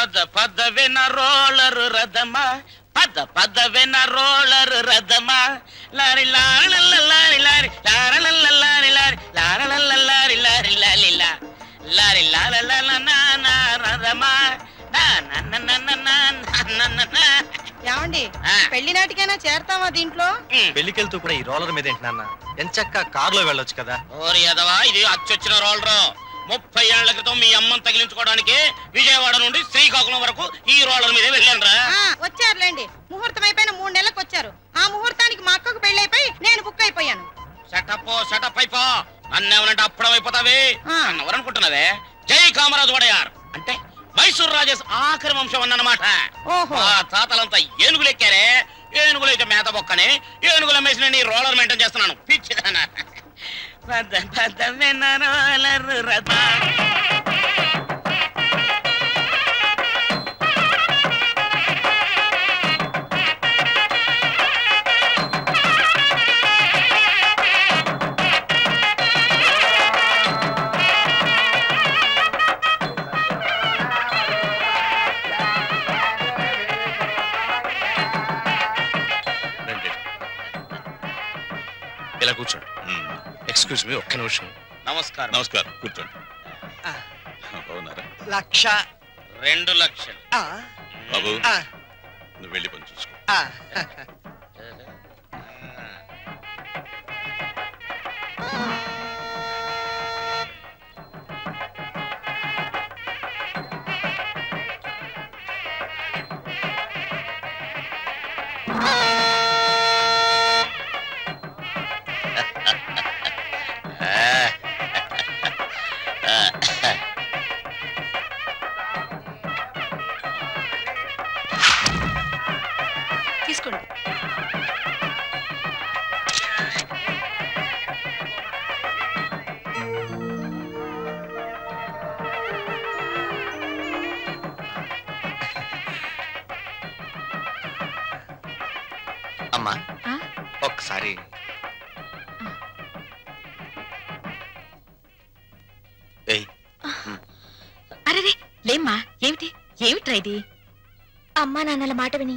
పద పదవెన రోలరు రథమా పద పదవెన రోలరు రథమా. లారి లారీ లారి లారి లారల లారి లారి లారి లారి లారి పెళ్ళి నాటికైనా చేరతావా దీంట్లో? పెళ్ళికెళ్తూ కూడా ఈ రోలర్ మీద ఏంటి నాన్న? ఎంచక్క కారులో వెళ్ళొచ్చు కదా. ఓరి అదవా ఇది అచ్చొచ్చిన రోలరు. ముప్పై ఏళ్ళ క్రితం మీ అమ్మని తగిలించుకోవడానికి విజయవాడ నుండి శ్రీకాకుళం వరకు ఈ రోలర్ మీదే వెళ్ళాను రా వచ్చారులేండి. ముహూర్తం అయిపోయిన మూడు నెలలకు వచ్చారు. ఆ ముహూర్తానికి మా అక్కకు పెళ్ళి అయిపోయి నేను బుక్ అయిపోయాను. సెటప్ సెటప్ అయిపో. నన్నేమనంటే అప్పుడం అయిపోతావే. ఎవరు అనుకుంటున్నావే? జై కామరాజు వడయార్. అంటే మైసూర్ రాజేష్ ఆఖరి వంశం అన్నమాట. తాతలంతా ఏనుగులు ఎక్కారే. ఏనుగులు అయితే మేత బొక్కని ఏనుగుల మేసిన నీ రోలర్ మెయింటైన్ చేస్తున్నాను. పిచ్చిదానా. పద పద వెన రోలర్ రథ ఇలా కూర్చోండి. ఎక్స్క్యూజ్ మీ ఒక్క నిమిషం. నమస్కారం. నమస్కారం కూర్చోండి. బాగున్నారా? లక్ష రెండు లక్షలు. ఆ, బాబు ఆ, నువ్వు వెళ్ళి పని చూసుకో. ఆ. తీసుకోండి. అమ్మా ఆ? ఒక్కసారి. ఏయ్. అరే లేమ్మా ఏమిటి? ఏమిట్రా ఇది? అమ్మా నాన్నల మాట విని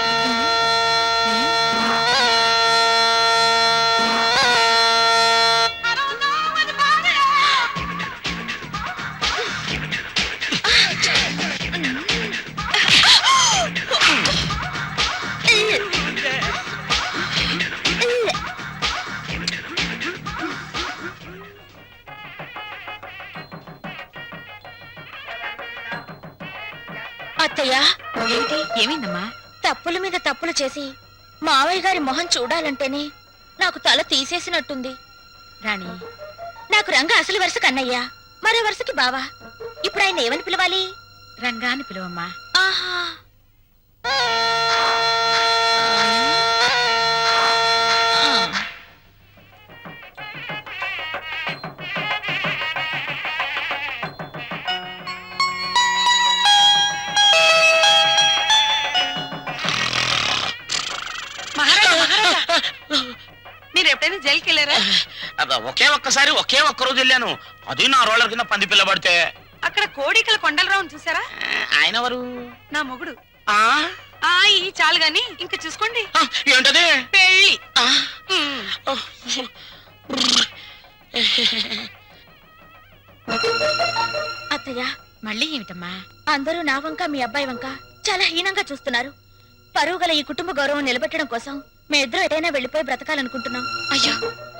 అత్తయ్య ఏమిటి? ఏమైందమ్మా? తప్పుల మీద తప్పులు చేసి మావయ్య గారి మొహం చూడాలంటేనే నాకు తల తీసేసినట్టుంది. రాణి. నాకు రంగ అసలు వరుస కన్నయ్య. మరో వరుసకి బావా. ఇప్పుడు ఆయన ఏమని పిలవాలి? రంగాన్ని పిలువమ్మా. ఆహా. మీరు ఎప్పుడైనా జైలుకి వెళ్ళారా? అబ్బా, ఒకే ఒక్కసారి ఒకే ఒక్క రోజు వెళ్ళాను. అది నా రోలర్ కింద పంది పిల్ల పడితే. అక్కడ కోడికల కొండలరావుని చూసారా? ఆ, ఆయన ఎవరు? నా మొగుడు. ఆ? ఆ ఈ చాలు గాని ఇంకా చూసుకోండి. ఆ, ఏంటది? పెళ్ళి. ఆ, ఉమ్. ఓ, అత్తయ్య. మళ్ళీ ఏమిటమ్మా? అందరూ నా వంక మీ అబ్బాయి వంక చాలా హీనంగా చూస్తున్నారు. పరువు గల ఈ కుటుంబ గౌరవం నిలబెట్టడం కోసం మేమిద్దరం ఎటైనా వెళ్ళిపోయి బ్రతకాలనుకుంటున్నాం. అయ్యో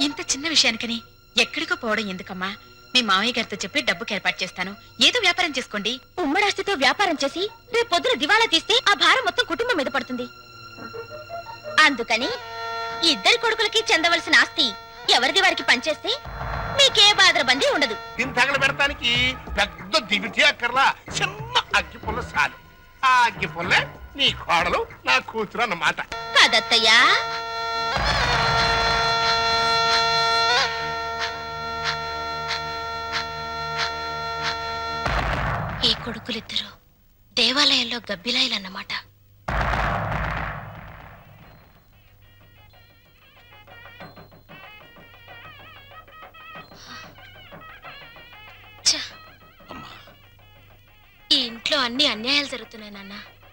ఇంత చిన్న విషయానికని ఎక్కడికో పోవడం ఎందుకమ్మా? మీ మామయ్య గారితో చెప్పి డబ్బుకి ఏర్పాటు చేస్తాను. ఏదో వ్యాపారం చేసుకోండి. ఉమ్మడాస్తితో వ్యాపారం చేసి రేపు పొద్దున దివాలా తీస్తే ఆ భారం మొత్తం కుటుంబం మీద పడుతుంది. అందుకని ఇద్దరి కొడుకులకి చెందవలసిన ఆస్తి ఎవరిది వారికి పంచేస్తే మీకే బాధరబందీ ఉండదు. దీన్ని తగలబెడటానికి పెద్ద దివిటి అక్కర్లా చిన్న అగ్గి పుల్ల చాలు. ఆ అగ్గి పుల్ల నీ కోడలు నా కూతురు అన్నమాట. కదత్తయ్యా. ఈ కొడుకులిద్దరూ దేవాలయంలో గబ్బిలాయిలన్నమాట. ఈ ఇంట్లో అన్ని అన్యాయాలు జరుగుతున్నాయి నాన్న.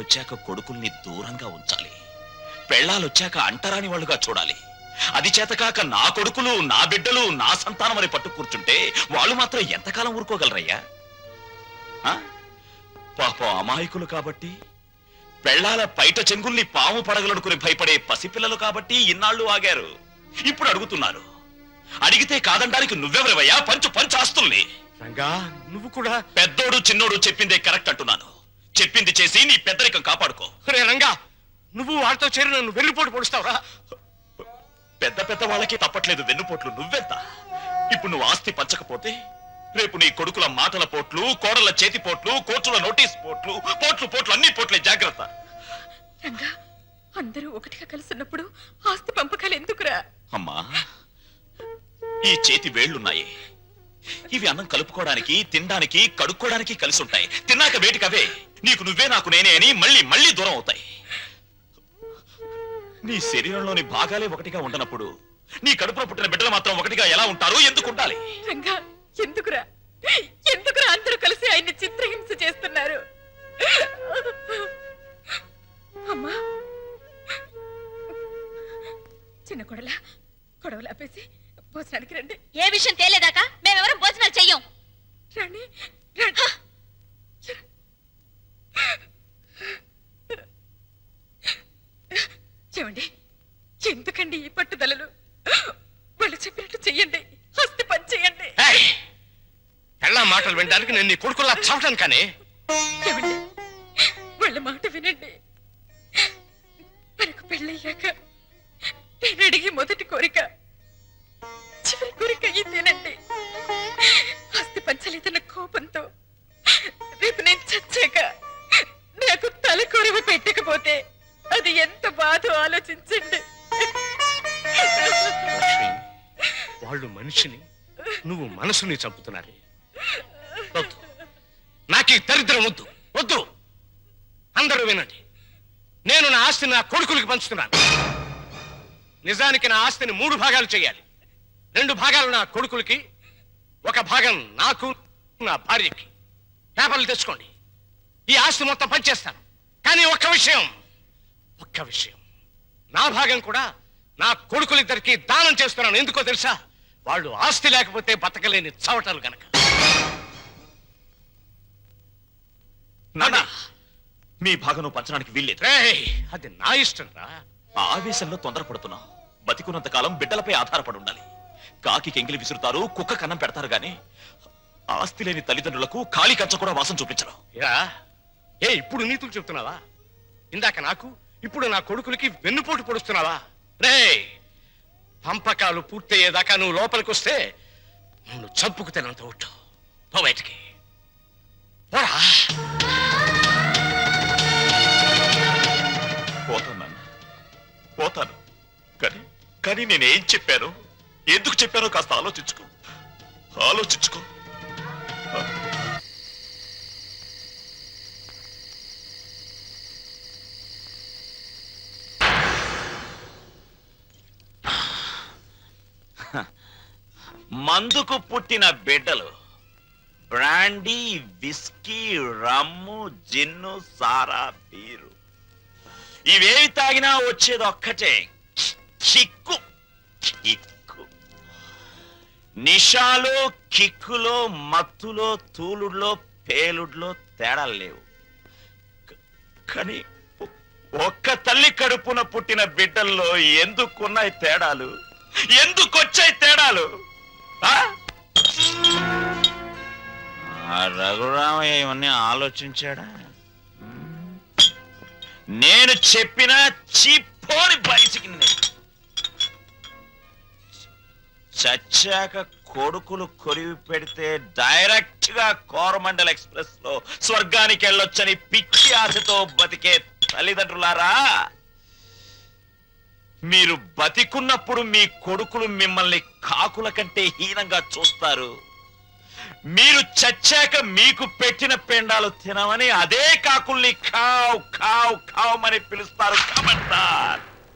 మీసాలొచ్చాక కొడుకుల్ని దూరంగా ఉంచాలి. పెళ్ళాలొచ్చాక అంటరాని వాళ్ళుగా చూడాలి. అది చేతకాక నా కొడుకులు నా బిడ్డలు నా సంతానం అని పట్టు కూర్చుంటే వాళ్ళు మాత్రం ఎంతకాలం ఊరుకోగలరయ్యా? పాపం అమాయకులు కాబట్టి పెళ్ళాల పైట చెంగుల్ని పాము పడగలడుకుని భయపడే పసిపిల్లలు కాబట్టి ఇన్నాళ్ళు ఆగారు. ఇప్పుడు అడుగుతున్నారు. అడిగితే కాదండానికి నువ్వెవరివయ్యా? పంచు పంచు ఆస్తుల్ని. రంగా నువ్వు కూడా పెద్దోడు చిన్నోడు చెప్పిందే కరెక్ట్ అంటున్నాను. చెప్పింది చేసి నీ పెద్దరికం కాపాడుకో. రే రంగా నువ్వు వాళ్ళతో చేరి నన్ను వెన్నుపోటు పొడుస్తావురా. పెద్ద పెద్ద వాళ్ళకి తప్పట్లేదు వెన్నుపోట్లు నువ్వెంత? ఇప్పుడు నువ్వు ఆస్తి పంచకపోతే రేపు నీ కొడుకుల మాటల పోట్లు కోడల చేతి పోట్లు కోర్టుల నోటీస్ పోట్లు పోట్లు పోట్లు అన్ని పోట్లే జాగ్రత్త. రంగా అందరూ ఒకటిగా కలుసున్నప్పుడు ఆస్తి పంపకాలు ఎందుకురా? అమ్మా ఈ చేతి వేళ్ళున్నాయి ఇవి అన్నం కలుపుకోవడానికి తినడానికి కడుక్కోవడానికి కలిసి ఉంటాయి. తిన్నాక వేటికి అవే నీకు నువ్వే నాకు నేనే అని మళ్ళీ మళ్ళీ దూరం అవుతాయి. నీ శరీరంలోని భాగాలే ఒకటిగా ఉండనప్పుడు నీ కడుపులో పుట్టిన బిడ్డలు మాత్రం ఒకటిగా ఎలా ఉంటారు? ఎందుకు ఉండాలి? రంగా ఎందుకురా? ఎందుకురా అందరూ కలిసి ఆయన్ని చిత్రహింస చేస్తున్నారు? అమ్మా చిన్న కొడల కొడవలు ఆపేసి భోజనానికి రండి. ఏ విషయం తేలేదాకా? మేమెవరం భోజనాలు చెయ్యం? రండి రండి ఏమండి ఎందుకండి ఈ పట్టుదలలు వాళ్ళు చెప్పినట్టు చెయ్యండి హస్తి పని చెయ్యండి పెళ్ళ మాటలు వినడానికి నేను నీ కొడుకులా చవటం కానీ? ఏమండి? వాళ్ళ మాట వినండి. మనకు పెళ్ళయ్యాక నేను అడిగి మొదటి కోరిక చివరి కోరిక ఇదేనండి. ఆస్తి పంచలేదన్న కోపంతో రేపు నేను చచ్చాక నాకు తల కొరవ పెట్టకపోతే అది ఎంత బాధో ఆలోచించండి. వాళ్ళు మనిషిని నువ్వు మనసుని చంపుతున్నారు. నాకు ఈ దరిద్రం వద్దు. వద్దు. అందరూ వినండి. నేను నా ఆస్తిని నా కొడుకులకి పంచుతున్నాను. నిజానికి నా ఆస్తిని మూడు భాగాలు చేయాలి. రెండు భాగాలు నా కొడుకులకి ఒక భాగం నాకు నా భార్యకి. పేపర్లు తెచ్చుకోండి. ఈ ఆస్తి మొత్తం పనిచేస్తాను. కానీ ఒక్క విషయం ఒక్క విషయం. నా భాగం కూడా నా కొడుకులిద్దరికి దానం చేస్తున్నాను. ఎందుకో తెలుసా? వాళ్ళు ఆస్తి లేకపోతే బతకలేని చవటలు గనక. మీ భాగం నువ్వు పంచడానికి వీల్లేదు. రేయ్, అది నా ఇష్టం రా. ఆ ఆవేశంలో తొందరపడుతున్నావు బతికున్నంత కాలం బిడ్డలపై ఆధారపడి ఉండాలి. కాకి ఎంగిలి విసురుతారు కుక్క కన్నం పెడతారు గాని ఆస్తి లేని తల్లిదండ్రులకు ఖాళీ కంచ కూడా వాసం చూపించరు. ఏ ఇప్పుడు నీతులు చెప్తున్నావా? ఇందాక నాకు ఇప్పుడు నా కొడుకులకి వెన్నుపోటు పొడుస్తున్నావా? రే పంపకాలు పూర్తయ్యేదాకా నువ్వు లోపలికి వస్తే నువ్వు చంపుకు తినంత ఒట్టు పో బయటికి. పోతాను నాన్న. పోతాను. కానీ కానీ నేనేం చెప్పాను? ఎందుకు చెప్పానో కాస్త ఆలోచించుకో. ఆలోచించుకో. మందుకు పుట్టిన బిడ్డలు. బ్రాండీ విస్కీ రమ్ము జిన్ను సారా బీరు. ఇవేవి తాగినా వచ్చేది ఒక్కటే. చిక్కు కిక్కు నిషాలో కిక్కులో మత్తులో తూలుడులో పేలుడులో తేడాలు లేవు. కానీ ఒక్క తల్లి కడుపున పుట్టిన బిడ్డల్లో ఎందుకున్నాయి తేడాలు? ఎందుకొచ్చాయి తేడాలు? రఘురామయ్య ఇవన్నీ ఆలోచించాడా? నేను చెప్పిన చిప్పోని బయటికి చచ్చాక కొడుకులు కొరివి పెడితే డైరెక్ట్గా కోరమండల్ ఎక్స్ప్రెస్లో స్వర్గానికి వెళ్ళొచ్చని పిచ్చి ఆశతో బతికే తల్లిదండ్రులారా మీరు బతికున్నప్పుడు మీ కొడుకులు మిమ్మల్ని కాకుల కంటే హీనంగా చూస్తారు. మీరు చచ్చాక మీకు పెట్టిన పెండాలు తినమని అదే కాకుల్ని కావ్ కావ్ కావ్ అని పిలుస్తారు కమంటారు